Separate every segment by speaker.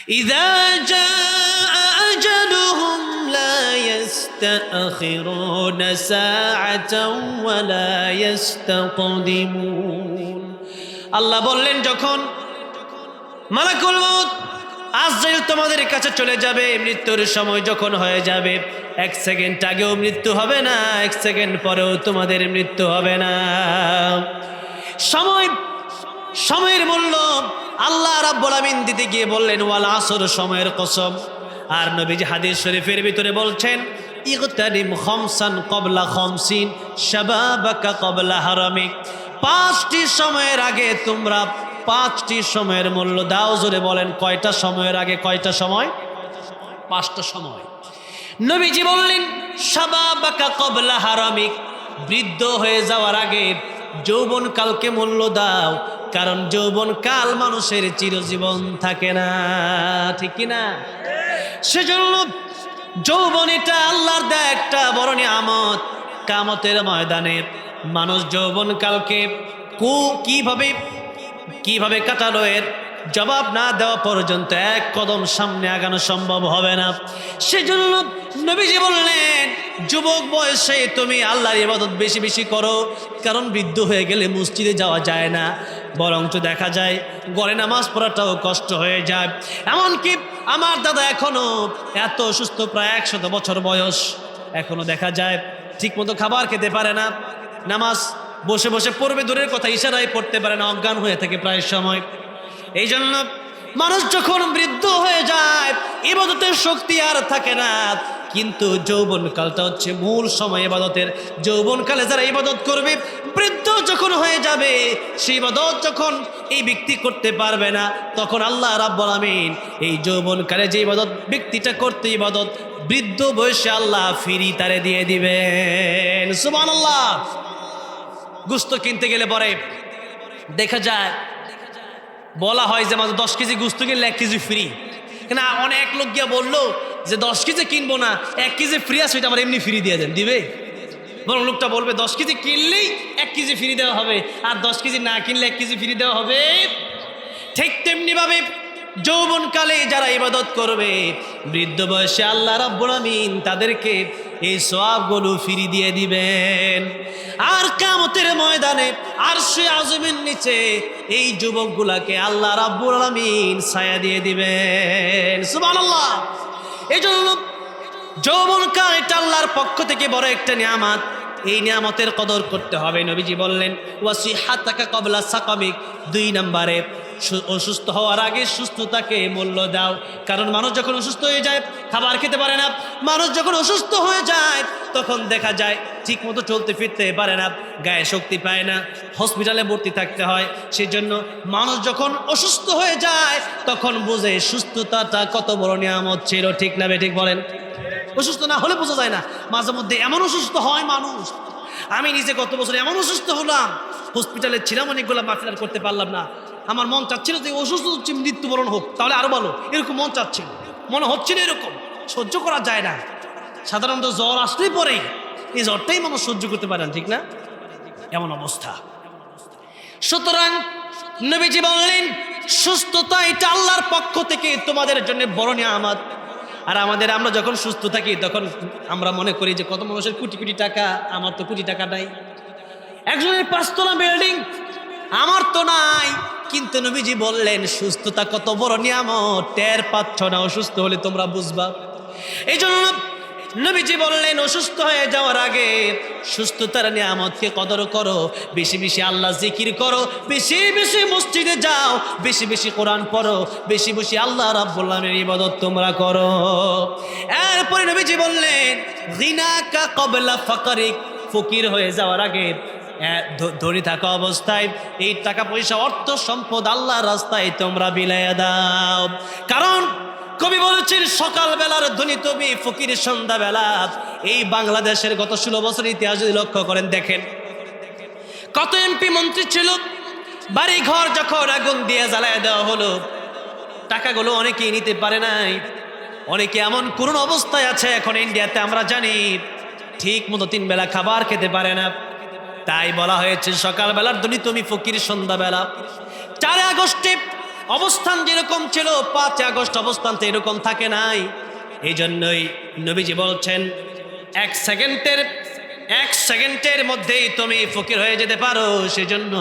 Speaker 1: إذا جاء أجلهم لا يستأخرون ساعة ولا يستقدمون আল্লাহ বললেন যখন মালাকুল মউত আজরাইল তোমাদের কাছে চলে যাবে মৃত্যুর সময় যখন হয়ে যাবে এক সেকেন্ড আগেও মৃত্যু হবে না এক সেকেন্ড পরেও তোমাদের মৃত্যু হবে না সময় সময়ের মূল্য আল্লাহ রাব্বুল আমিন দিতে গিয়ে বললেন, ওয়াল আসর, সময়ের কসম। আর নবীজি হাদিস শরীফের ভিতরে বলছেন ইগতানিম খমসান কবলা খমসিন, শাবাবাকা কবলা হারামিক। পাঁচটি সময়ের আগে তোমরা পাঁচটি সময়ের মূল্য দাও, জোরে বলেন, কয়টা সময়ের আগে, কয়টা সময়? পাঁচটা সময়। নবীজি বললেন, শাবাবাকা কবলা হারামিক, বৃদ্ধ হয়ে যাওয়ার আগে যৌবন কালকে মূল্য দাও কারণ যৌবন কাল মানুষের চিরজীবন থাকে না। ঠিক না সেজন্য যৌবন এটা আল্লাহর দেয় একটা বড় নিয়ামত। কামতের ময়দানে মানুষ যৌবন কালকে কু কীভাবে কীভাবে কাটালো এর জবাব না দেওয়া পর্যন্ত এক কদম সামনে আগানো সম্ভব হবে না। সেজন্য নবীজি বললেন, যুবক বয়সে তুমি আল্লাহর ইবাদত বেশি বেশি করো, কারণ বৃদ্ধ হয়ে গেলে মসজিদে যাওয়া যায় না। বরঞ্চ দেখা যায় গড়ে নামাজ পড়াটাও কষ্ট হয়ে যায়। এমনকি আমার দাদা এখনও এত সুস্থ প্রায় একশত বছর বয়স। এখনও দেখা যায় ঠিকমতো খাবার খেতে পারে না। নামাজ বসে বসে পড়বে দূরের কথা ইশারায় পড়তে পারে না, অজ্ঞান হয়ে থাকে প্রায় সময়। এই জন্য মানুষ যখন বৃদ্ধ হয়ে যায়, ইবাদতের শক্তি আর থাকে না। কিন্তু যৌবন কালটা হচ্ছে মূল সময় ইবাদতের। যৌবন কালে যারা ইবাদত করবে, বৃদ্ধ যখন হয়ে যাবে সেই ইবাদত যখন এই ব্যক্তি করতে পারবে না, তখন আল্লাহ রাব্বুল আমিন এই যৌবন কালে যে ইবাদত, ব্যক্তিটা করতে ইবাদত, বৃদ্ধ বয়সে আল্লাহ ফিরি তারে দিয়ে দিবেন। সুবহানাল্লাহ। গুস্ত কিনতে গেলে পরে দেখা যায়, বলা হয় যে আমাদের দশ কেজি গুস্ত কিনলে এক কেজি ফ্রি। না, অনেক লোক গিয়া বলল যে দশ কেজি কিনবো না, এক কেজি ফ্রি আছে, ওইটা আমার এমনি ফ্রি দিয়ে দেন। দিবে? বরং লোকটা বলবে, দশ কেজি কিনলেই এক কেজি ফ্রি দেওয়া হবে, আর দশ কেজি না কিনলে এক কেজি ফ্রি দেওয়া হবে। ঠিক তেমনিভাবে যৌবনকালে যারা ইবাদত করবে, বৃদ্ধ বয়সে আল্লাহ রাব্বুল আমিন তাদেরকে এই সওয়াবগুলো ফিরি দিয়ে দিবেন। আর কামতের ময়দানে আর সে আজমের নিচে এই যুবকগুলাকে আল্লাহ রাব্বুল আমিন ছায়া দিয়ে দিবেন। সুবহানাল্লাহ। এই জন্য যৌবনকাল এটা আল্লাহর পক্ষ থেকে বড় একটা নিয়ামত। এই নিয়ামতের কদর করতে হবে, নবীজি বললেন ওয়াসি হাতাকা কবলা সাকামিক। দুই নম্বরে অসুস্থ হওয়ার আগে সুস্থতাকে মূল্য দাও। কারণ মানুষ যখন অসুস্থ হয়ে যায়, খাবার খেতে পারে না। মানুষ যখন অসুস্থ হয়ে যায়, তখন দেখা যায় ঠিক মতো চলতে ফিরতে পারে না, গায়ে শক্তি পায় না, হসপিটালে ভর্তি থাকতে হয়। সেই জন্য মানুষ যখন অসুস্থ হয়ে যায়, তখন বুঝে সুস্থতাটা কত বড় নিয়ামত ছিল, ঠিক না ঠিক বলেন? অসুস্থ না হলে বোঝা যায় না, মাঝে মধ্যে এমন অসুস্থ হয় মানুষ। আমি নিজে গত বছর এমন অসুস্থ হলাম, হসপিটালে ছিলাম, অনেকগুলো মাফিলার করতে পারলাম না। আমার মন চাচ্ছিল যে অসুস্থ হচ্ছে, মৃত্যুবরণ হোক। তাহলে আরও ভালো। এরকম মন চাচ্ছিল। মনে হচ্ছিল এরকম। সহ্য করা যায় না। সাধারণত জ্বর আসলেই পরে এই জ্বরটাই মানুষ সহ্য করতে পারে ঠিক না? এমন অবস্থা। সুতরাং নবীজি বললেন, সুস্থতা এটা আল্লাহর পক্ষ থেকে তোমাদের জন্য বড় নিয়ামত। আর আমাদের আমরা যখন সুস্থ থাকি, তখন আমরা মনে করি যে কত মানুষের কোটি কোটি টাকা, আমার তো কোটি টাকা নাই। একজনের পাঁচতলা বিল্ডিং, আমার তো নাই। কিন্তু নবীজি বললেন, সুস্থতা কত বড় নিয়ামত। টের পাচ্ছ না, অসুস্থ হলে তোমরা বুঝবা। এই জন্য নবীজি বললেন, অসুস্থ হয়ে যাওয়ার আগে সুস্থতার নিয়ামতকে কদর করো, বেশি বেশি আল্লাহ জিকির করো, বেশি বেশি মসজিদে যাও, বেশি বেশি কোরআন পড়ো, বেশি বেশি আল্লাহ রাব্বুল্লাহের ইবাদত তোমরা করো। এরপরে নবীজি বললেন রিনাকা কবলা ফাকারিক, ফকির হয়ে যাওয়ার আগে এ, ধ- ধনী থাকা অবস্থায় এই টাকা পয়সা অর্থ সম্পদ আল্লাহর রাস্তায় তোমরা বিলাইয়া দাও। কারণ কবি বলেছেন সকালবেলার ধনী তুমি ফকির সন্ধ্যাবেলা। এই বাংলাদেশের গত ষোলো বছর ইতিহাস যদি লক্ষ্য করেন দেখেন। কত এমপি মন্ত্রী ছিল বাড়ি ঘর যখন আগুন দিয়ে জ্বালায় দেওয়া হলো টাকাগুলো অনেকেই নিতে পারে নাই। অনেকে এমন করুণ অবস্থায় আছে এখন ইন্ডিয়াতে আমরা জানি ঠিক মতো তিন বেলা খাবার খেতে পারে না। তাই বলা হয়েছে, সকালবেলার ধনী তুমি ফকির, সন্ধ্যাবেলা। চার আগস্টে অবস্থান যেরকম ছিল, পাঁচ আগস্ট অবস্থান তো এরকম থাকে নাই। এই জন্যই নবীজি বলছেন, এক সেকেন্ডের এক সেকেন্ডের মধ্যেই তুমি ফকির হয়ে যেতে পারো। সেজন্য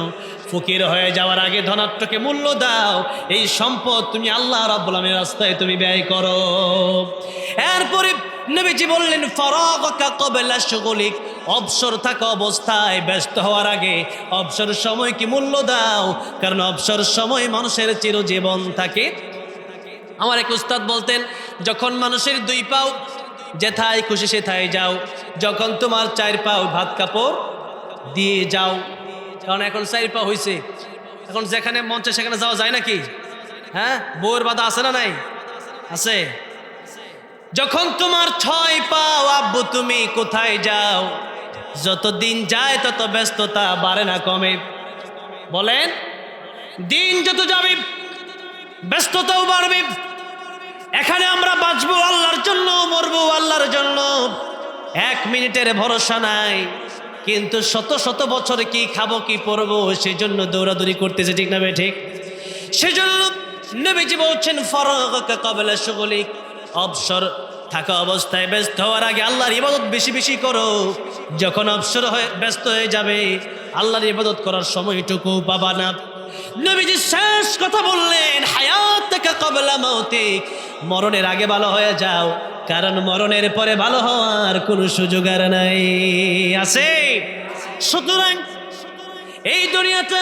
Speaker 1: ফকির হয়ে যাওয়ার আগে ধনাত্মকে মূল্য দাও। এই সম্পদ তুমি আল্লাহ রাব্বুল আলামিনের রাস্তায় তুমি ব্যয় করো। এরপরে নবীজি বললেন, ফরাগকা কবলা শুগলিক। অবসর থাকা অবস্থায় ব্যস্ত হওয়ার আগে অবসর সময় কি মূল্য দাও? কারণ অবসর সময় মানুষের চিরজীবন থাকে। আমার এক উস্তাদ বলতেন, যখন মানুষের দুই পাও যেথায় খুশি সেথায় যাও। যখন তোমার চার পাও ভাত কাপড় দিয়ে যাও। কারণ এখন চার পা হয়েছে এখন যেখানে মঞ্চে সেখানে যাওয়া যায় নাকি? হ্যাঁ? বউয়ের বাধা আছে না নাই? আছে। যখন তোমার ছয় পাও, আব্বু তুমি কোথায় যাও? যত দিন যায় তত ব্যস্ততা বাড়ে না কমে। বলেন, দিন যত যাবে, ব্যস্ততাও বাড়বে। এখানে আমরা বাঁচবো আল্লাহর জন্য, মরবো আল্লাহর জন্য। এক মিনিটের ভরসা নাই, কিন্তু শত শত বছর কি খাব, কি পরবো সেই জন্য দৌড়াদৌড়ি করতেছে, ঠিক না ঠিক? সেজন্য নবীজি বলছেন ফরকা কবেলা সুগলিক অবসর থাকা অবস্থায় ব্যস্ত হওয়ার আগে আল্লাহর ইবাদত বেশি বেশি করো। যখন অবসর হয়ে ব্যস্ত হয়ে যাবে, আল্লাহর ইবাদত করার সময়টুকু পাবা না। নবীজি শেষ কথা বললেন হায়াত থেকে কবেলা মৌতিক মরণের আগে ভালো হয়ে যাও, কারণ মরণের পরে ভালো হওয়ার কোনো সুযোগ আর নাই। আছে? সুতরাং এই দুনিয়াতে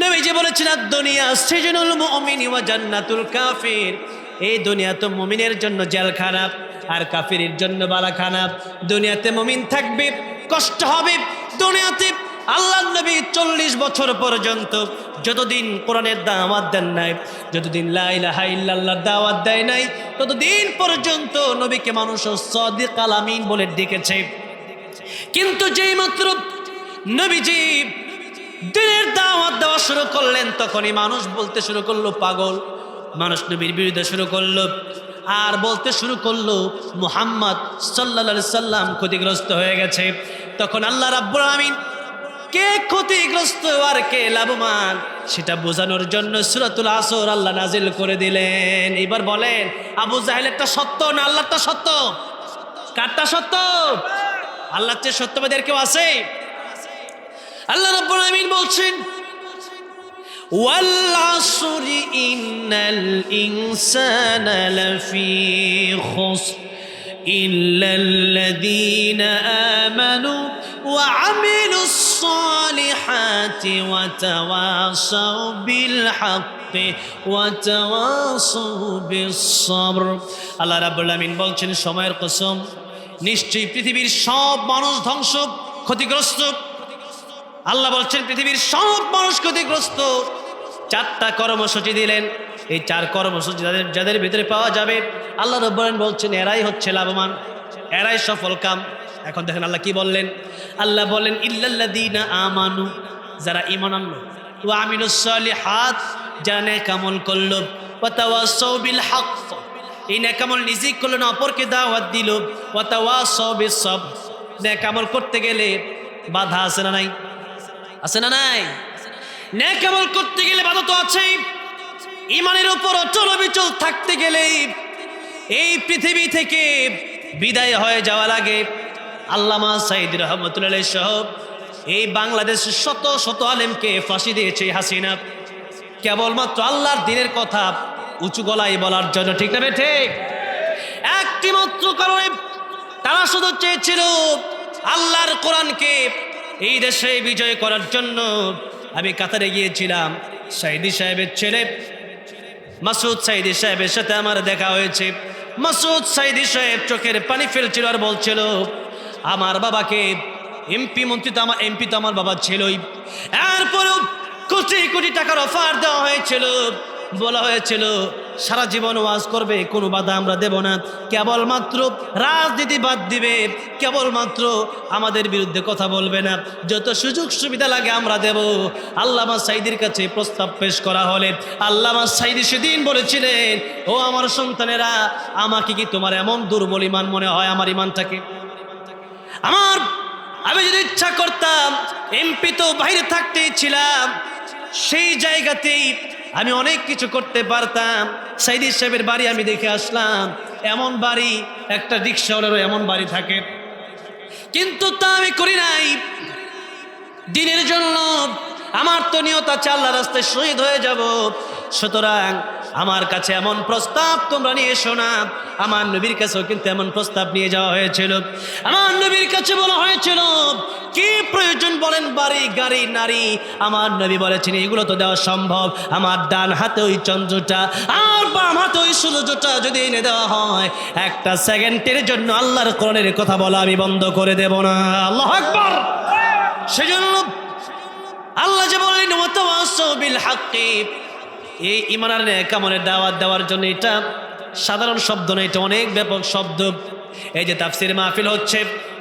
Speaker 1: নবীজি বলেছেন আর দুনিয়া সৃজনুল মুমিনি ওয়া জান্নাতুল কাফির। এই দুনিয়া তো মুমিনের জন্য জেল খারাপ, আর কাফিরের জন্য বালা খারাপ। দুনিয়াতে মুমিন থাকবে, কষ্ট হবে। দুনিয়াতে আল্লাহ নবী চল্লিশ বছর পর্যন্ত যতদিন কোরআনের দাওয়াত দেন নাই, যতদিন লাইলাহা ইল্লাল্লাহর দাওয়াত দেয় নাই, ততদিন পর্যন্ত নবীকে মানুষ সদিক আলামিন বলে ডেকেছে। কিন্তু যেই মাত্র নবীজি দিনের দাওয়াত দেওয়া শুরু করলেন, তখনই মানুষ বলতে শুরু করল, পাগল। মানুষ নবীর বিরুদ্ধে শুরু করল। আর বলতে শুরু করল, মুহাম্মদ সাল্লা সাল্লাম ক্ষতিগ্রস্ত হয়ে গেছে। তখন আল্লাহ রাব্বুল আমিন কে ক্ষতিগ্রস্ত আর কে লাভবান, সেটা বোঝানোর জন্য সুরাতুল আসর আল্লাহ নাজিল করে দিলেন। এবার বলেন, আবু জাহেলেরটা সত্য না আল্লাহটা সত্য? কারটা সত্য? আল্লাহর চেয়ে সত্যবাদের কেউ আছে? আল্লাহ রাব্বুল আমিন বলছেন والعصر إن الإنسان لفي خسر إلا الذين آمنوا وعملوا الصالحات وتواصوا بالحق وتواصوا بالصبر আল্লাহ রাব্বুল আমিন বলছেন সময়ের কসম নিশ্চয়ই পৃথিবীর সব মানুষ ধ্বংস ক্ষতিগ্রস্ত আল্লাহ বলছেন পৃথিবীর সব মানুষ ক্ষতিগ্রস্ত চারটা কর্মসূচি দিলেন। এই চার কর্মসূচি যাদের যাদের ভিতরে পাওয়া যাবে, আল্লাহ রব্বান বলছেন, এরাই হচ্ছে লাভবান, এরাই সফল কাম। এখন দেখেন আল্লাহ কি বললেন? আল্লাহ বললেন ইল্লাল্লাদিনা আমানু যারা ইমান আনলো। ও আমিনুসলি হাত যারা নেকামল করল। বিল হক এই নেকামল নিজেই করল না, অপরকে দাওয়াত দিল। ওয়াতাওয়াসাউ বিস সব নেকামল করতে গেলে বাধা আছে না নাই? আছে না নাই? ন্যাক আমল করতে গেলে বাধা তো আছেই। ইমানের উপর অচল থাকতে গেলে এই পৃথিবী থেকে বিদায় হয়ে যাওয়া লাগে। আল্লামা সাইদ রহমতুল্লাহ সহ এই বাংলাদেশের শত শত আলেমকে ফাঁসি দিয়েছে হাসিনা। কেবলমাত্র আল্লাহর দিনের কথা উঁচু গলায় বলার জন্য ঠিক না বে ঠিক? একটি মাত্র কারণে তারা শুধু চেয়েছিল আল্লাহর কোরআনকে এই দেশে বিজয় করার জন্য আমি কাতারে গিয়েছিলাম। সাইদি সাহেবের ছেলে মাসুদ সাইদি সাহেবের সাথে আমার দেখা হয়েছে। মাসুদ সাইদি সাহেব চোখের পানি ফেলছিল আর বলছিল, আমার বাবাকে এমপি মন্ত্রী তো আমার, এমপি তো আমার বাবা ছিলই। এরপরেও কোটি কোটি টাকার অফার দেওয়া হয়েছিল। বলা হয়েছিল, সারা জীবন ওয়াজ করবে, কোনো বাধা আমরা দেব না। কেবলমাত্র রাজনীতি বাদ দিবে, কেবলমাত্র আমাদের বিরুদ্ধে কথা বলবে না। যত সুযোগ সুবিধা লাগে আমরা দেব। আল্লামা সাইদির কাছে প্রস্তাব পেশ করা হলে, আল্লামা সাইদি সেদিন বলেছিলেন, ও আমার সন্তানেরা, আমাকে কি তোমার এমন দুর্বল ইমান মনে হয়, আমার ইমানটাকে? আমার আমি যদি ইচ্ছা করতাম, এমপি তো বাইরে থাকতেই ছিলাম, সেই জায়গাতেই আমি অনেক কিছু করতে পারতাম। সাইদি সাহেবের বাড়ি আমি দেখে আসলাম। এমন বাড়ি, একটা রিক্সাওয়ালারও এমন বাড়ি থাকে। কিন্তু তা আমি করি নাই। দিনের জন্য আমার তো নিয়ত আল্লাহ রাস্তায় শহীদ হয়ে যাব। সুতরাং আমার কাছে এমন প্রস্তাব তোমরা নিয়ে এসো না। আমার নবীর কাছেও কিন্তু এমন প্রস্তাব নিয়ে যাওয়া হয়েছিল। আমার নবীর কাছে বলা হয়েছিল, কি প্রয়োজন বলেন বাড়ি, গাড়ি, নারী। আমার নবী বলেছেন, এগুলো তো দেওয়া সম্ভব। আমার ডান হাতে ওই চন্দ্রটা, আর বাম হাতে ওই সূর্যটা যদি এনে দেওয়া হয়, একটা সেকেন্ডের জন্য আল্লাহর কোরআনের কথা বলা আমি বন্ধ করে দেব না। আল্লাহ আকবর। সেজন্য আল্লাহ যে বললেন বিল হাক্কি। এই ইমানার কামনের দাওয়াত দেওয়ার জন্য এটা সাধারণ শব্দ নয়, এটা অনেক ব্যাপক শব্দ। এই যে তাফসির মাহফিল হচ্ছে,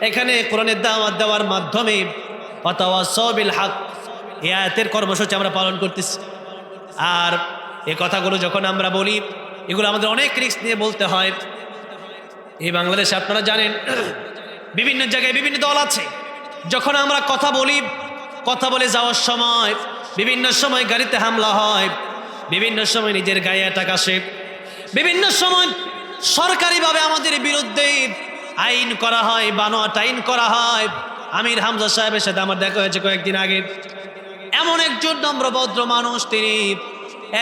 Speaker 1: এখানে কোরআনের দাওয়াত দেওয়ার মাধ্যমে বিল হাক এ আয়াতের কর্মসূচি আমরা পালন করতেছি। আর এ কথাগুলো যখন আমরা বলি, এগুলো আমাদের অনেক রিস্ক নিয়ে বলতে হয়। এই বাংলাদেশে আপনারা জানেন, বিভিন্ন জায়গায় বিভিন্ন দল আছে, যখন আমরা কথা বলি, কথা বলে যাওয়ার সময়, বিভিন্ন সময় গাড়িতে হামলা হয়, বিভিন্ন সময় নিজের গায়ে অ্যাটাক আসে বিভিন্ন সময় সরকারিভাবে আমাদের বিরুদ্ধে আইন করা হয়, বানোয়াট আইন করা হয়। আমির হামজা সাহেবের সাথে আমার দেখা হয়েছে কয়েকদিন আগে। এমন একজন নম্রভদ্র মানুষ তিনি।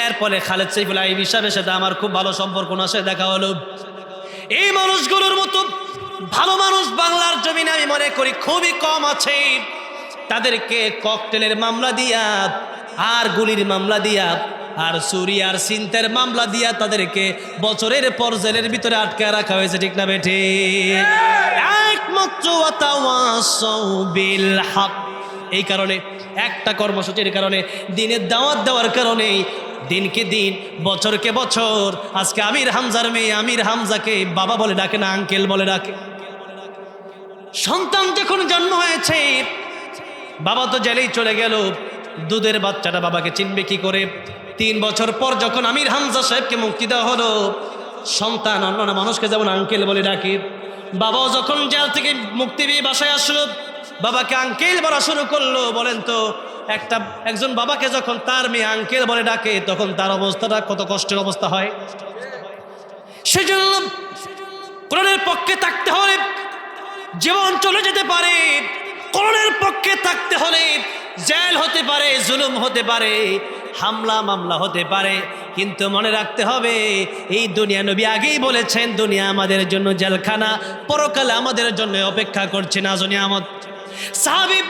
Speaker 1: এর ফলে খালেদ সাইফুল আইন সাহেবের সাথে আমার খুব ভালো সম্পর্ক না, সে দেখা হলো। এই মানুষগুলোর মতো ভালো মানুষ বাংলার জমিনে আমি মনে করি খুবই কম আছে। তাদেরকে ককটেলের মামলা দিয়া, আর গুলির মামলা দিয়া আর চুরি আর সিন্তের মামলা দিয়া তাদেরকে বছরের পর জেলের ভিতরে আটকে রাখা হয়েছে, ঠিক না বেঠে? একমাত্র এই কারণে, একটা কর্মসূচির কারণে, দিনের দাওয়াত দেওয়ার কারণে দিনকে দিন, বছরকে বছর, আজকে আমির হামজার মেয়ে আমির হামজাকে বাবা বলে ডাকে না, আঙ্কেল বলে ডাকে। সন্তান যখন জন্ম হয়েছে, বাবা তো জেলেই চলে গেল, দুধের বাচ্চাটা বাবাকে চিনবে কি করে? তিন বছর পর যখন আমির হামজা সাহেবকে মুক্তি দেওয়া হলো, সন্তান অন্য মানুষকে যেমন আঙ্কেল বলে ডাকে। বাবাও যখন জেল থেকে মুক্তি পেয়ে বাসায় আসলো, বাবাকে আঙ্কেল বলা শুরু করল, বলেন তো, একটা, একজন বাবাকে যখন তার মেয়ে আঙ্কেল বলে ডাকে, তখন তার অবস্থাটা কত কষ্টের অবস্থা হয়? সেজন্য কোরআনের পক্ষে থাকতে হলে জীবন চলে যেতে পারে, কোরআনের পক্ষে থাকতে হলে জেল হতে পারে, জুলুম হতে পারে। হামলা মামলা হতে পারে। কিন্তু মনে রাখতে হবে, এই দুনিয়া নবী আগেই বলেছেন, দুনিয়া আমাদের জন্য জেলখানা, পরকালে আমাদের জন্য অপেক্ষা করছে না জনিয়ামত সাহাবিব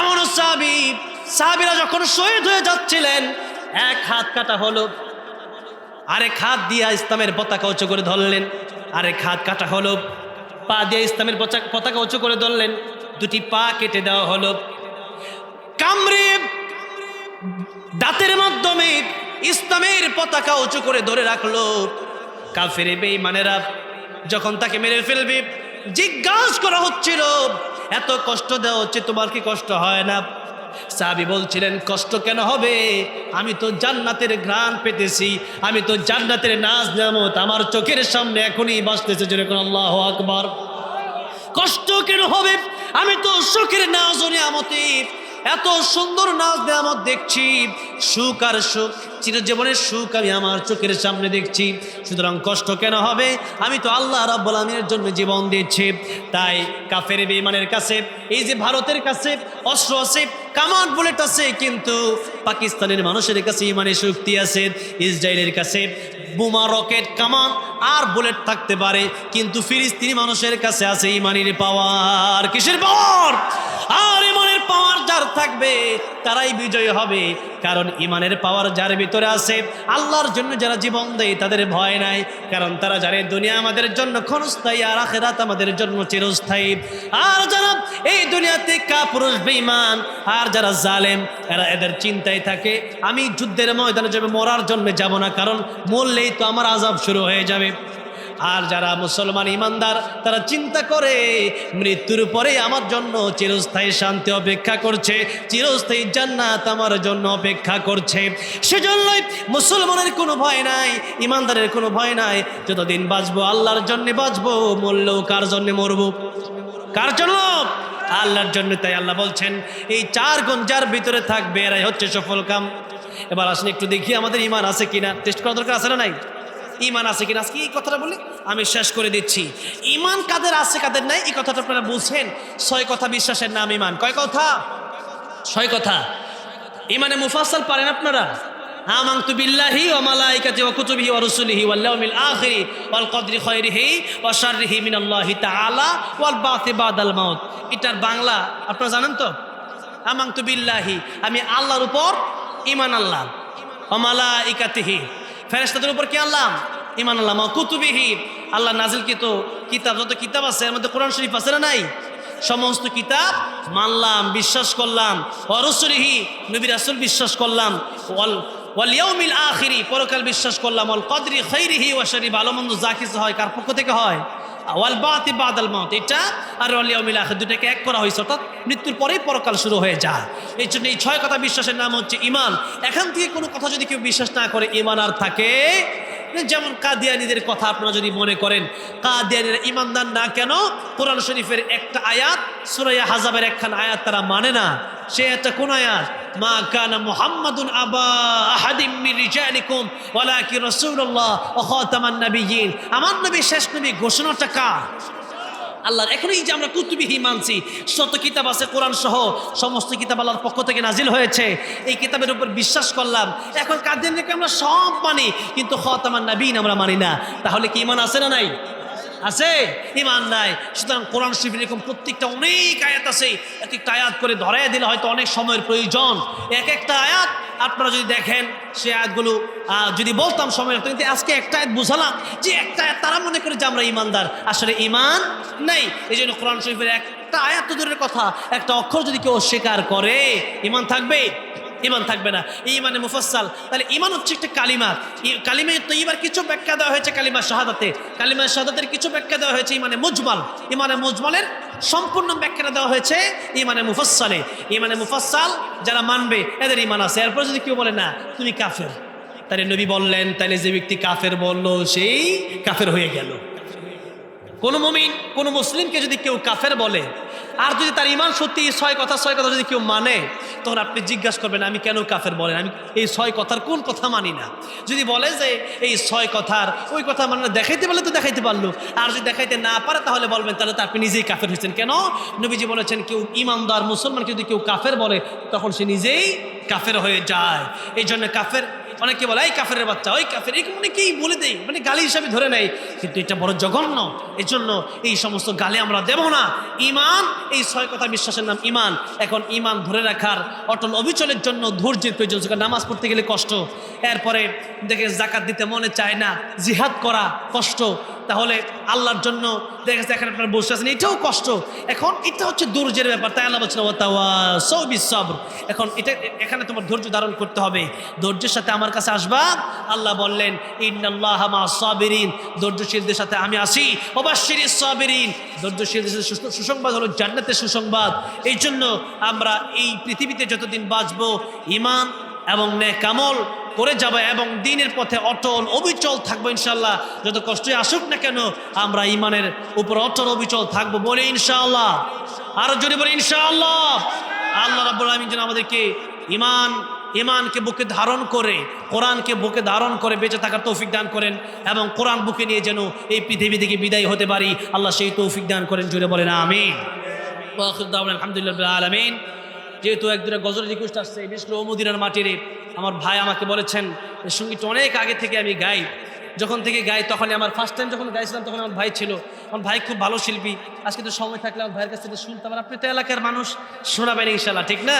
Speaker 1: এমন সাহাবিব সাহাবিরা যখন শহীদ হয়ে যাচ্ছিলেন, এক হাত কাটা হলো, আরেক হাত দিয়ে ইসলামের পতাকা উঁচু করে ধরলেন, আরেক হাত কাটা হলো, পা দিয়ে ইসলামের পতাকা উঁচু করে ধরলেন, দুটি পা কেটে দেওয়া হলো। কামড়ে দাঁতের মাধ্যমে ইসলামের পতাকা উঁচু করে ধরে রাখল। কাফের বেঈমানেরা যখন তাকে মেরে ফেলবে, জিজ্ঞাসা করা হচ্ছিল, এত কষ্ট দেওয়া হচ্ছে, তোমার কি কষ্ট হয় না? সাহাবি বলছিলেন, কষ্ট কেন হবে? আমি তো জান্নাতের ঘ্রাণ পেতেছি, আমি তো জান্নাতের নাচ নামত আমার চোখের সামনে এখনই বাঁচতেছে যেরকম আল্লাহ আকবার। কষ্ট কেন হবে? আমি তো সুখের নাচ নিয়ামতে এত সুন্দর নাচ নিয়ামত দেখছি। সুখ আর সুখ চিরজীবনের সুখ আমি আমার চোখের সামনে দেখছি। সুতরাং কষ্ট কেন হবে? আমি তো আল্লাহ রাব্বুল আলামিনের জন্য জীবন দিচ্ছি তাই কাফের বেঈমানের কাছে, এই যে ভারতের কাছে অস্ত্র আছে, কামান বুলেট আছে, কিন্তু পাকিস্তানের মানুষের কাছে ইমানের শক্তি আছে, ইসরায়েলের কাছে বোমা, রকেট, কামান আর বুলেট থাকতে পারে, কিন্তু ফিলিস্তিনি মানুষের কাছে আছে ইমানের পাওয়ার। কিসের পাওয়ার? আর ইমানের পাওয়ার যার থাকবে, তারাই বিজয় হবে। কারণ ইমানের পাওয়ার যার ভিতরে আছে, আল্লাহর জন্য যারা জীবন দেয় তাদের ভয় নাই। কারণ তারা জানে দুনিয়া আমাদের জন্য ক্ষণস্থায়ী আর আখেরাত আমাদের জন্য চিরস্থায়ী। আর যারা এই দুনিয়াতে কাপুরুষ, বেঈমান, আর যারা জালেম, এরা এদের চিন্তায় থাকে, আমি যুদ্ধের ময়দানে যাবে, মরার জন্য যাব না, কারণ মরলেই তো আমার আজাব শুরু হয়ে যাবে। আর যারা মুসলমান ইমানদার, তারা চিন্তা করে, মৃত্যুর পরে আমার জন্য চিরস্থায়ী শান্তি অপেক্ষা করছে, চিরস্থায়ী জান্নাত আমার জন্য অপেক্ষা করছে। সেজন্যই মুসলমানের কোনো ভয় নাই, ইমানদারের কোনো ভয় নাই, যতদিন বাঁচবো আল্লাহর জন্য বাঁচবো, মরলেও কার জন্য মরবো? কার জন্য? আল্লাহর জন্য, তাই আল্লাহ বলছেন, এই চার গুণ যার ভিতরে থাকবে, এরাই হচ্ছে সফল কাম। এবার আসলে একটু দেখি আমাদের ইমান আছে কিনা। টেস্ট করা দরকার আছে না নাই? ইমান আছে কিনা? আজকে এই কথাটা বলি আমি শেষ করে দিচ্ছি। ইমান কাদের আছে, কাদের নাই, এই কথাটা আপনারা বুঝছেন? ছয় কথা বিশ্বাসের নাম ইমান। কয় কথা? ছয় কথা। ইমানে মুফাসাল পারেন আপনারা? বিল্লাহি কদরি এটার বাংলা আপনারা জানেন তো? বিল্লাহি। আমি আল্লাহর উপর ইমান আল্লাহ ওয়া মালাইকাতিহি। ফেরেশতাদের উপর কি আল্লাহ? ইমান আল্লাহ কুতুবিহি। আল্লাহ নাজিল তো কিতাব, যত কিতাব আছে, এর মধ্যে কোরআন শরীফ আছে না নাই? সমস্ত কিতাব মানলাম, বিশ্বাস করলাম। অরসরিহি নবী রাসুল বিশ্বাস করলাম। অল ওয়ালিয়াউমিল আখিরি, পরকাল বিশ্বাস করলাম। অল কদরি খৈরিহি ভালো মন্দ যা কিছু হয়, কার পক্ষ থেকে হয়? ওয়াল বাতি বাদাল মাউত। এটা আর ওয়াল ইয়াউমিল দুটাকে এক করা হয়েছে, অর্থাৎ মৃত্যুর পরেই পরকাল শুরু হয়ে যায়। এই জন্য এই ছয় কথা বিশ্বাসের নাম হচ্ছে ইমান এখান থেকে কোনো কথা যদি কেউ বিশ্বাস না করে ইমান আর থাকে যেমন কাদিয়ানিদের কথা আপনারা যদি মনে করেন, কাদিয়ানিরা ইমানদার না কেন? কোরআন শরীফের একটা আয়াত সুরাইয়া হাজাবের একখান আয়াত তারা মানে না। সে একটা কোন আয়াত? মা কানা মুহাম্মাদুন আবা আহাদিম মির রিজালিকুম, ওয়ালাকি রাসূলুল্লাহ ওয়া খাতামান নাবিয়্যিন। আমার নবী শেষ নবী ঘোষণাটা কার? আল্লাহর। এখনই যে আমরা কুতুবিহি মানছি, শত কিতাব আছে, কোরআন সহ সমস্ত কিতাব আল্লাহর পক্ষ থেকে নাজিল হয়েছে। এই কিতাবের উপর বিশ্বাস করলাম। এখন কাদিনকে আমরা সব মানি? কিন্তু খতামান নাবিন আমরা মানি না। তাহলে কি ইমান আছে না নাই? আছে? ইমান নাই। সুতরাং কোরআন শরীফের এরকম প্রত্যেকটা অনেক আয়াত আছে। এক একটা আয়াত করে ধরাই দিলে হয়তো অনেক সময়ের প্রয়োজন। এক একটা আয়াত আপনারা যদি দেখেন, সে আয়াতগুলো যদি বলতাম সময় লাগতো, কিন্তু আজকে একটা আয়াত বুঝালাম যে একটা আয়াত তারা মনে করে যে আমরা ইমানদার আসলে ইমান নেই। এই জন্য কোরআন শরীফের একটা আয়াত দূরের কথা। একটা অক্ষর যদি কেউ অস্বীকার করে ইমান থাকবে? ইমান থাকবে না। এই ইমানে মুফাসাল তাহলে ইমান হচ্ছে একটা কালিমা। কালিমায় তো এবার কিছু ব্যাখ্যা দেওয়া হয়েছে কালিমা শাহাদাতে। কালিমা শাহাদাতের কিছু ব্যাখ্যা দেওয়া হয়েছে ইমানে মুজমাল। ইমানে মুজমালের সম্পূর্ণ ব্যাখ্যাটা দেওয়া হয়েছে ইমানে মুফাসালে ইমানে মুফাসাল যারা মানবে, এদের ইমান আছে। এরপর যদি কেউ বলে, না, তুমি কাফের। তাহলে নবী বললেন, তাহলে যে ব্যক্তি কাফের বলল, সেই কাফের হয়ে গেল। কোনো মমিন, কোনো মুসলিমকে যদি কেউ কাফের বলে আর যদি তার ইমান সত্যি এই ছয় কথা ছয় কথা যদি কেউ মানে তখন আপনি জিজ্ঞাসা করবেন, আমি কেন কাফের? বলেন, আমি এই ছয় কথার কোন কথা মানি না? যদি বলে যে, এই ছয় কথার ওই কথা মানে দেখাইতে পারলে তো দেখাইতে পারল। আর যদি দেখাইতে না পারে, তাহলে বলবেন, তাহলে তো আপনি নিজেই কাফের হয়েছেন। কেন? নবীজি বলেছেন, কেউ ইমানদার মুসলমানকে যদি কেউ কাফের বলে, তখন সে নিজেই কাফের হয়ে যায়। এই জন্য কাফের অনেকে বলে, এই কাফের বাচ্চা, ওই কাফের। এই অনেকেই বলে দেয় মানে গালি হিসাবে ধরে নেয়। কিন্তু এটা বড় জঘন্য। এই জন্য এই সমস্ত গালি আমরা দেব না। ইমান এই ছয় কথা বিশ্বাসের নাম ইমান এখন ইমান ধরে রাখার অটল অবিচলের জন্য ধৈর্যের প্রয়োজন। নামাজ পড়তে গেলে কষ্ট। এরপরে দেখে জাকাত দিতে মনে চায় না। জিহাদ করা কষ্ট। তাহলে আল্লাহর জন্য দেখা যাচ্ছে এখানে আপনার বসে আছেন। এটাও কষ্ট। এখন এটা হচ্ছে ধৈর্যের ব্যাপার, তাই আল্লাহ বলছেন সৌবি সবর এখন এটা, এখানে তোমার ধৈর্য ধারণ করতে হবে। ধৈর্যের সাথে আমার কাছে আসবা। আল্লাহ বললেন সাবিরিন। ধৈর্যশীলদের সাথে আমি আসি অবাশির সাবিরিন। ধৈর্যশীলদের সাথে সুসংবাদ হলো জান্নাতের সুসংবাদ। এই জন্য আমরা এই পৃথিবীতে যতদিন বাঁচবো ইমান এবং নেকামল করে যাব এবং দিনের পথে অটল, অবিচল থাকব ইনশাল্লাহ যত কষ্টই আসুক না কেন, আমরা ইমানের উপর অটল, অবিচল থাকব বলে ইনশাআল্লাহ। আরও জোরে বলে ইনশাআল্লাহ। আল্লাহ রাব্বুল আলামিন যেন আমাদেরকে ইমান ইমানকে বুকে ধারণ করে, কোরআনকে বুকে ধারণ করে বেঁচে থাকার তৌফিক দান করেন এবং কোরআন বুকে নিয়ে যেন এই পৃথিবী থেকে বিদায় হতে পারি। আল্লাহ সেই তৌফিক দান করেন জুড়ে বলেন, আমিন। আলহামদুলিল্লাহ আলমিন। যেহেতু একদিনের গজল রিকোয়েস্ট আসছে বিষ্ণু মদিনার মাটিরে, আমার ভাই আমাকে বলেছেন এই সঙ্গীতটা অনেক আগে থেকে আমি গাই। যখন থেকে গাই, তখনই আমার ফার্স্ট টাইম যখন গাইছিলাম, তখন আমার ভাই ছিল। আমার ভাই খুব ভালো শিল্পী। আজকে তো সময় থাকলে আমার ভাইয়ের কাছ থেকে শুনতাম। আর আপনি তো এলাকার মানুষ, শোনাবেন ইনশাল্লাহ ঠিক না?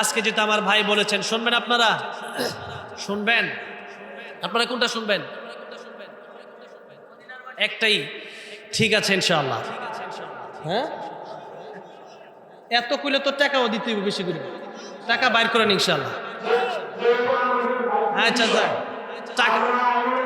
Speaker 1: আজকে যেহেতু আমার ভাই বলেছেন, শুনবেন আপনারা? শুনবেন? আপনারা কোনটা শুনবেন? একটাই, ঠিক আছে ইনশাআল্লাহ। হ্যাঁ? এত কইলে তো টাকাও দিতে হবে বেশি করে টাকা বাইর করেন ইনশাল্লাহ আচ্ছা যাক টাকা